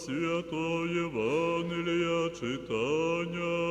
святого Євангелія читання.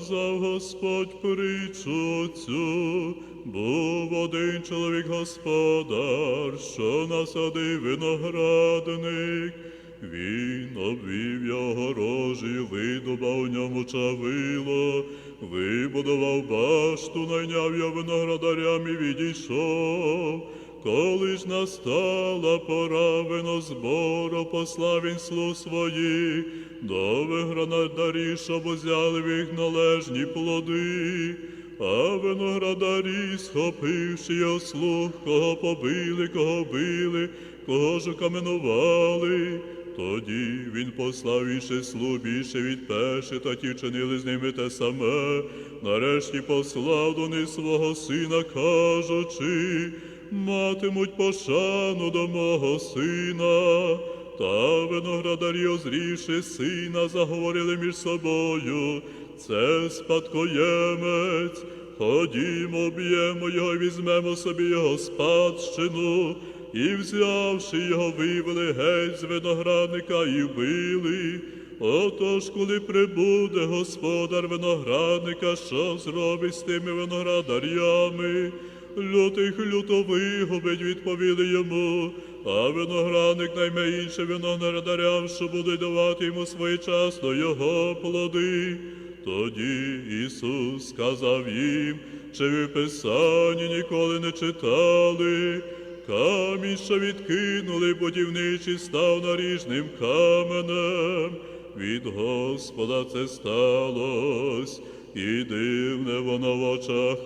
Сказав Господь притчу цю, був один чоловік господар, що насадив виноградник. Він обвів його рожі, видобав у ньому чавило, вибудував башту, найняв його виноградарям і відійшов. Коли ж настала пора винозбору, послав він слуг своїх до виградарі, щоб узяли в їх належні плоди. А виноградарі, схопивши його слух, кого побили, кого били, кого ж каменували. Тоді він послав іще слуг більше від перших, та ті вчинили з ними те саме. Нарешті послав до них свого сина, кажучи, матимуть пошану до мого сина. Та виноградарі, озрівши сина, заговорили між собою. Це спадкоємець. Ходімо, б'ємо його, і візьмемо собі його спадщину. І взявши його, вивели геть з виноградника і вбили. Отож, коли прибуде господар виноградника, що зробить з тими виноградарями? Лютих люто вигубить, відповіли йому, а виноградник найме інше виноградарям, що буде давати йому своєчасно його плоди. Тоді Ісус сказав їм, чи ви Писанні ніколи не читали. Камінь, що відкинули будівничі, став наріжним каменем. Від Господа це сталось, і дивне воно в очах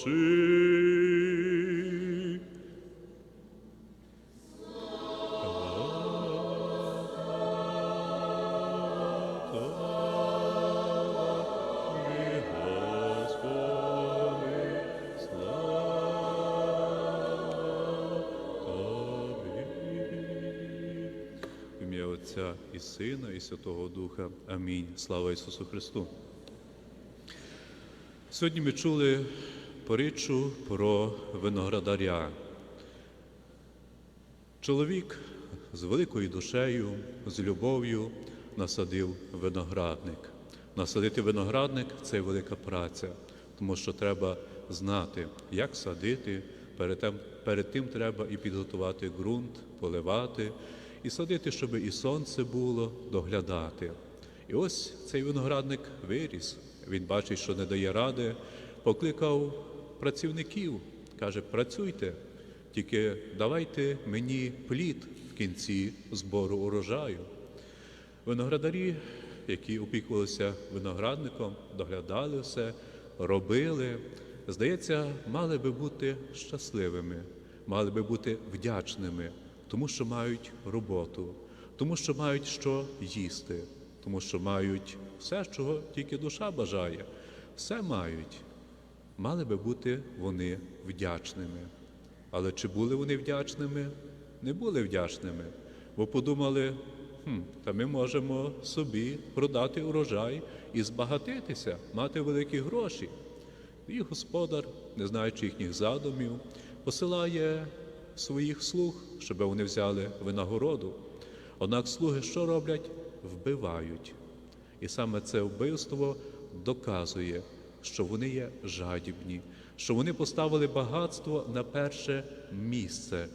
наших. Отця і Сина, і Святого Духа. Амінь. Слава Ісусу Христу. Сьогодні ми чули поричу про виноградаря. Чоловік з великою душею, з любов'ю насадив виноградник. Насадити виноградник це велика праця, тому що треба знати, як садити. Перед тим, перед тим треба і підготувати ґрунт, поливати, і садити, щоб і сонце було, доглядати. І ось цей виноградник виріс. Він бачить, що не дає ради, покликав працівників, каже: працюйте, тільки давайте мені плід в кінці збору урожаю. Виноградарі, які опікувалися виноградником, доглядали все, робили, здається, мали би бути щасливими, мали би бути вдячними, тому що мають роботу, тому що мають що їсти, тому що мають все, чого тільки душа бажає, все мають. Мали би бути вони вдячними. Але чи були вони вдячними? Не були вдячними, бо подумали, хм, та ми можемо собі продати урожай і збагатитися, мати великі гроші. І господар, не знаючи їхніх задумів, посилає своїх слуг, щоб вони взяли винагороду. Однак слуги що роблять? Вбивають. І саме це вбивство доказує, що вони є жадібні, що вони поставили багатство на перше місце,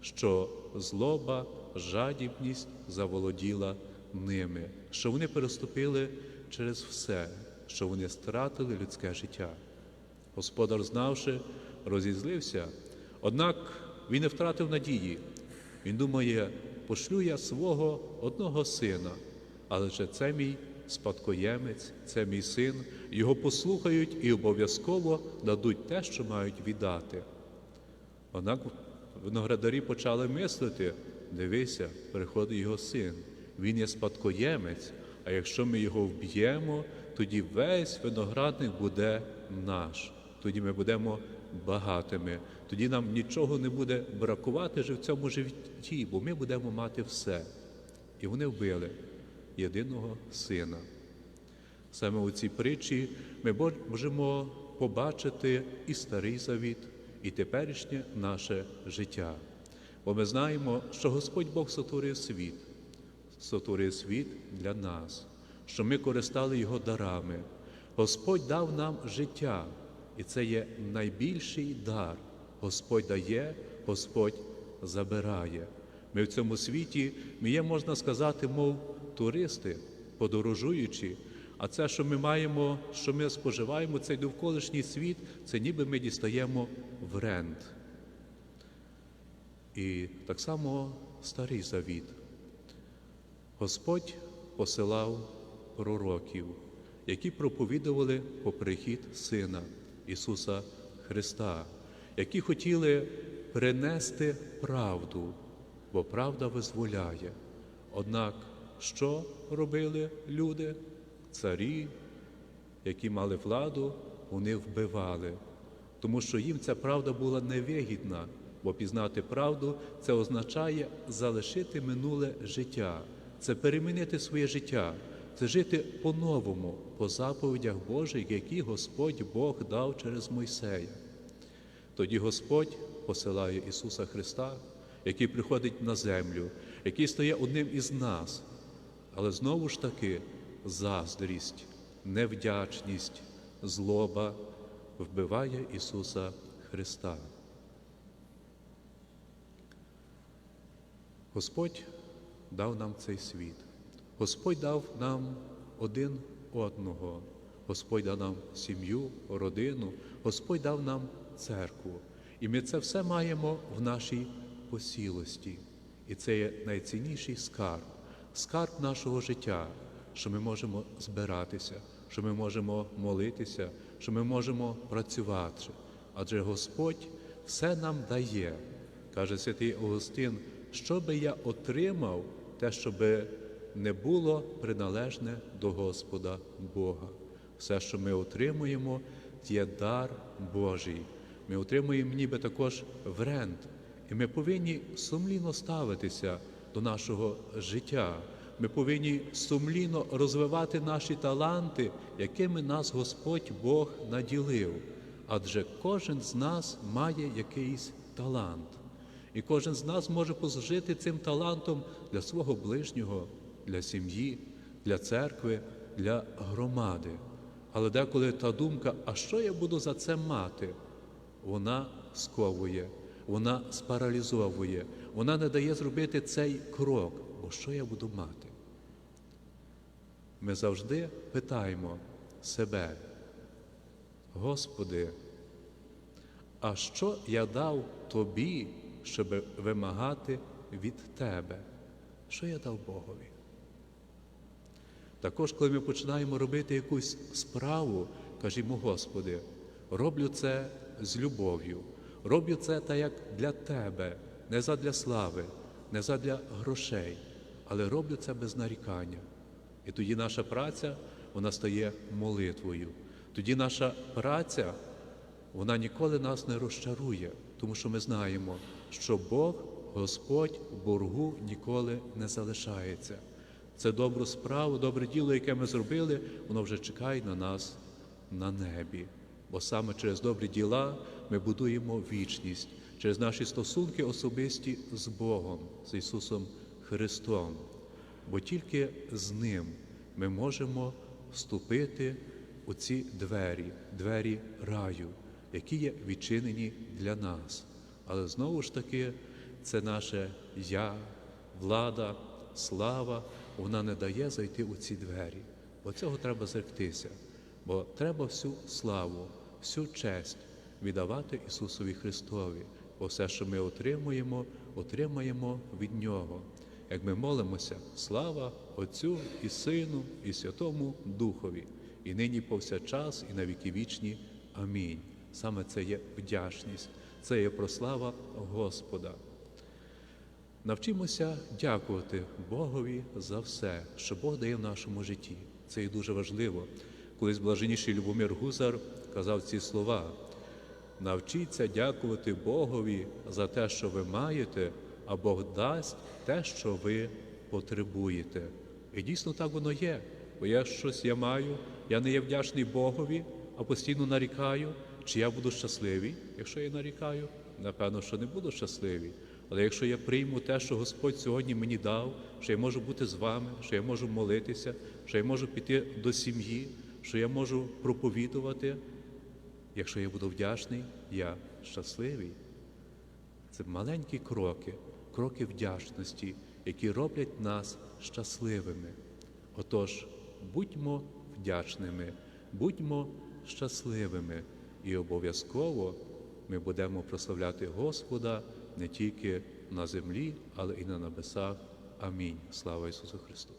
що злоба, жадібність заволоділа ними, що вони переступили через все, що вони стратили людське життя. Господар, знавши, розізлився, однак він не втратив надії. Він думає, пошлю я свого одного сина, але же це мій спадкоємець, це мій син, його послухають і обов'язково дадуть те, що мають віддати. Однак виноградарі почали мислити: дивися, приходить його син, він є спадкоємець, А якщо ми його вб'ємо, тоді весь виноградник буде наш. Тоді ми будемо багатими. Тоді нам нічого не буде бракувати вже в цьому житті, бо ми будемо мати все. І вони вбили єдиного сина. Саме у цій притчі ми можемо побачити і старий завіт, і теперішнє наше життя. Бо ми знаємо, що Господь Бог сотворив світ, сотворив світ для нас, що ми користали Його дарами. Господь дав нам життя, і це є найбільший дар. Господь дає, Господь забирає. Ми в цьому світі, ми є, можна сказати, мов туристи, подорожуючи. А це, що ми маємо, що ми споживаємо, цей довколишній світ, це ніби ми дістаємо в рент. І так само старий завіт. Господь посилав пророків, які проповідували по прихід Сина Ісуса Христа, які хотіли принести правду, бо правда визволяє. Однак, що робили люди? Царі, які мали владу, вони вбивали, тому що їм ця правда була невигідна, бо пізнати правду це означає залишити минуле життя, це перемінити своє життя, це жити по-новому, по заповідях Божих, які Господь Бог дав через Мойсея. Тоді Господь посилає Ісуса Христа, який приходить на землю, який стає одним із нас, але знову ж таки заздрість, невдячність, злоба вбиває Ісуса Христа. Господь дав нам цей світ. Господь дав нам один одного. Господь дав нам сім'ю, родину, Господь дав нам церкву. І ми це все маємо в нашій посілості. І це є найцінніший скарб, скарб нашого життя, що ми можемо збиратися, що ми можемо молитися, що ми можемо працювати. Адже Господь все нам дає. Каже святий Августин, що би я отримав, те, щоби не було приналежне до Господа Бога. Все, що ми отримуємо, є дар Божий. Ми отримуємо ніби також в рент. І ми повинні сумлінно ставитися до нашого життя. Ми повинні сумлінно розвивати наші таланти, якими нас Господь Бог наділив. Адже кожен з нас має якийсь талант. І кожен з нас може послужити цим талантом для свого ближнього, для сім'ї, для церкви, для громади. Але деколи та думка, а що я буду за це мати? Вона сковує, вона спаралізовує, вона не дає зробити цей крок. Бо що я буду мати? Ми завжди питаємо себе, Господи, а що я дав Тобі, щоб вимагати від Тебе? Що я дав Богові? Також, коли ми починаємо робити якусь справу, кажімо, Господи, роблю це з любов'ю, роблю це так, як для Тебе, не задля слави, не задля грошей, але роблю це без нарікання. І тоді наша праця вона стає молитвою. Тоді наша праця вона ніколи нас не розчарує, тому що ми знаємо, що Бог, Господь боргу ніколи не залишається. Це добру справу, добре діло, яке ми зробили, воно вже чекає на нас на небі. Бо саме через добрі діла ми будуємо вічність, через наші стосунки особисті з Богом, з Ісусом Христом. Бо тільки з Ним ми можемо вступити у ці двері, двері раю, які є відчинені для нас. Але знову ж таки, це наше я, влада, слава, вона не дає зайти у ці двері. Бо цього треба зректися. Бо треба всю славу, всю честь віддавати Ісусові Христові. Бо все, що ми отримуємо, отримаємо від Нього. Як ми молимося, слава Отцю і Сину, і Святому Духові, і нині повсякчас, і на віки вічні. Амінь. Саме це є вдячність, це є прослава Господа. Навчимося дякувати Богові за все, що Бог дає в нашому житті. Це і дуже важливо. Колись блаженніший Любомир Гузар казав ці слова: навчіться дякувати Богові за те, що ви маєте, а Бог дасть те, що ви потребуєте. І дійсно так воно є. Бо я щось я маю, я не є вдячний Богові, а постійно нарікаю, чи я буду щасливий, якщо я нарікаю, напевно, що не буду щасливий. Але якщо я прийму те, що Господь сьогодні мені дав, що я можу бути з вами, що я можу молитися, що я можу піти до сім'ї, що я можу проповідувати, якщо я буду вдячний, я щасливий. Це маленькі кроки, кроки вдячності, які роблять нас щасливими. Отож, будьмо вдячними, будьмо щасливими, і обов'язково ми будемо прославляти Господа не тільки на землі, але і на небесах. Амінь. Слава Ісусу Христу!